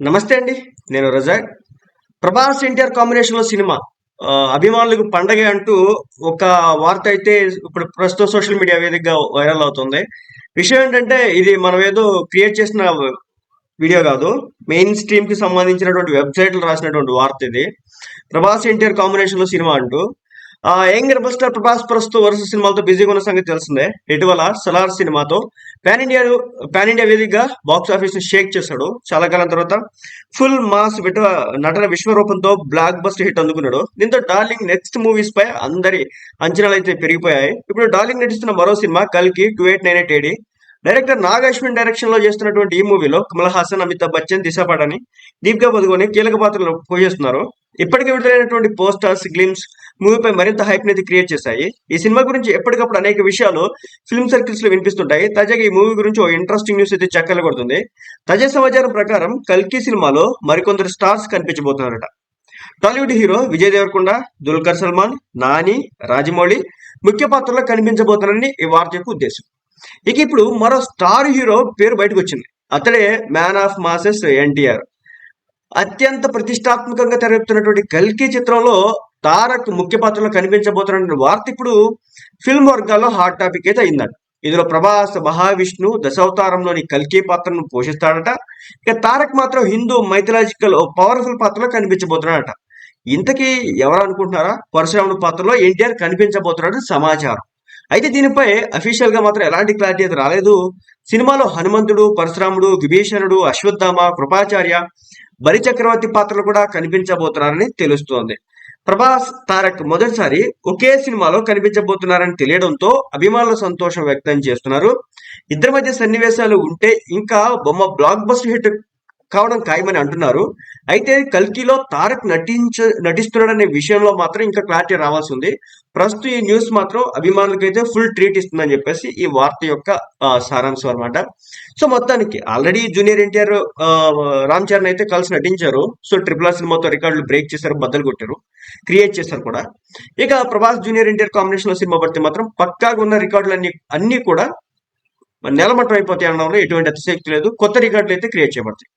నమస్తే అండి నేను రజాక్. ప్రభాస్ ఎన్టీఆర్ కాంబినేషన్లో సినిమా అభిమానులకు పండగ అంటూ ఒక వార్త అయితే ఇప్పుడు ప్రస్తుతం సోషల్ మీడియా వేదికగా వైరల్ అవుతుంది. విషయం ఏంటంటే ఇది మనం ఏదో క్రియేట్ చేసిన వీడియో కాదు మెయిన్ స్ట్రీమ్కి సంబంధించినటువంటి వెబ్సైట్లు రాసినటువంటి వార్త ఇది. ప్రభాస్ ఎన్టీఆర్ కాంబినేషన్లో సినిమా అంటూ యంగ్ రెబల్ స్టార్ ప్రభాస్ ప్రస్తుత వరుస సినిమాలతో బిజీగా ఉన్న సంగతి తెలిసిందే. ఇటీవల సలార్ సినిమాతో పాన్ ఇండియా పాన్ ఇండియా వేదికగా బాక్స్ ఆఫీస్ని షేక్ చేశాడు. చాలా కాలం తర్వాత ఫుల్ మాస్ విట నటన విశ్వరూపంతో బ్లాక్ బస్టర్ హిట్ అందుకున్నాడు. దీంతో డార్లింగ్ నెక్స్ట్ మూవీస్ పై అందరి అంచనాలు అయితే పెరిగిపోయాయి. ఇప్పుడు డార్లింగ్ నటిస్తున్న మరో సినిమా కల్కి two eight nine eight AD. Director Nag Ashwin డైరెక్షన్లో చేస్తున్నటువంటి ఈ మూవీలో కమల్ హాసన్ అమితాబ్ బచ్చన్ దిశా పటాని దీపికా పదుకొని కీలక పాత్రలు పోషిస్తున్నారు ఇప్పటికే విడుదలైనటువంటి పోస్టర్స్ గ్లిమ్స్ మూవీపై మరింత హైప్ అనేది క్రియేట్ చేశాయి. ఈ సినిమా గురించి ఎప్పటికప్పుడు అనేక విషయాలు ఫిల్మ్ సర్కిల్స్లో వినిపిస్తుంటాయి. తాజాగా ఈ మూవీ గురించి ఓ ఇంట్రెస్టింగ్ న్యూస్ అయితే చక్కలు కొడుతుంది. తాజా సమాచారం ప్రకారం కల్కి సినిమాలో మరికొందరు స్టార్స్ కనిపించబోతున్నారట. టాలీవుడ్ హీరో విజయ్ దేవరకొండ దుల్కర్ సల్మాన్ నాని రాజమౌళి ముఖ్య పాత్రలో కనిపించబోతున్నారని ఈ వార్త యొక్క ఉద్దేశం. ఇక ఇప్పుడు మరో స్టార్ హీరో పేరు బయటకు వచ్చింది. అతడే మ్యాన్ ఆఫ్ మాసెస్ ఎన్టీఆర్. అత్యంత ప్రతిష్టాత్మకంగా తెరవేపుతున్నటువంటి కల్కి చిత్రంలో తారక్ ముఖ్య పాత్రలో కనిపించబోతున్న వార్త ఇప్పుడు ఫిల్మ్ వర్గాల్లో హాట్ టాపిక్ అయితే అయిందట. ఇందులో ప్రభాస్ మహావిష్ణు దశావతారంలోని కల్కి పాత్రను పోషిస్తాడట. ఇక తారక్ మాత్రం హిందూ మైథలాజికల్ పవర్ఫుల్ పాత్రలో కనిపించబోతున్నాడట. ఇంతకీ ఎవరు అనుకుంటున్నారా? పరశురాముడు పాత్రలో ఎన్టీఆర్ కనిపించబోతున్నాడు సమాచారం. అయితే దీనిపై అఫీషియల్గా మాత్రం ఎలాంటి క్లారిటీ అయితే రాలేదు. సినిమాలో హనుమంతుడు పరశురాముడు విభీషణుడు అశ్వత్థామ కృపాచార్య బలి చక్రవర్తి పాత్రలు కూడా కనిపించబోతున్నారని తెలుస్తోంది. ప్రభాస్ తారక్ మొదటిసారి ఒకే సినిమాలో కనిపించబోతున్నారని తెలియడంతో అభిమానులు సంతోషం వ్యక్తం చేస్తున్నారు. ఇద్దరి మధ్య సన్నివేశాలు ఉంటే ఇంకా బొమ్మ బ్లాక్ బస్టర్ హిట్ కావడం ఖాయమని అంటున్నారు. అయితే కల్కిలో తారక్ నటించ నటిస్తున్నాడనే విషయంలో మాత్రం ఇంకా క్లారిటీ రావాల్సి ఉంది ప్రస్తుతం ఈ న్యూస్ మాత్రం అభిమానులకైతే ఫుల్ ట్రీట్ ఇస్తుందని చెప్పేసి ఈ వార్త యొక్క సారాంశం అనమాట సో మొత్తానికి ఆల్రెడీ జూనియర్ ఎన్టీఆర్ రామ్ చరణ్ అయితే కలిసి నటించారు. సో ట్రిపుల్ ఆర్ సినిమాతో రికార్డులు బ్రేక్ చేశారు బద్దలు కొట్టారు క్రియేట్ చేశారు కూడా. ఇక ప్రభాస్ జూనియర్ ఎన్టీఆర్ కాంబినేషన్లో సినిమా పడితే మాత్రం పక్కాగా ఉన్న రికార్డులు అన్ని అన్ని కూడా నెలమట్టం అయిపోతాయి అనడంలో ఎటువంటి అతిశక్తి లేదు. కొత్త రికార్డులు అయితే క్రియేట్ చేయబడతాయి.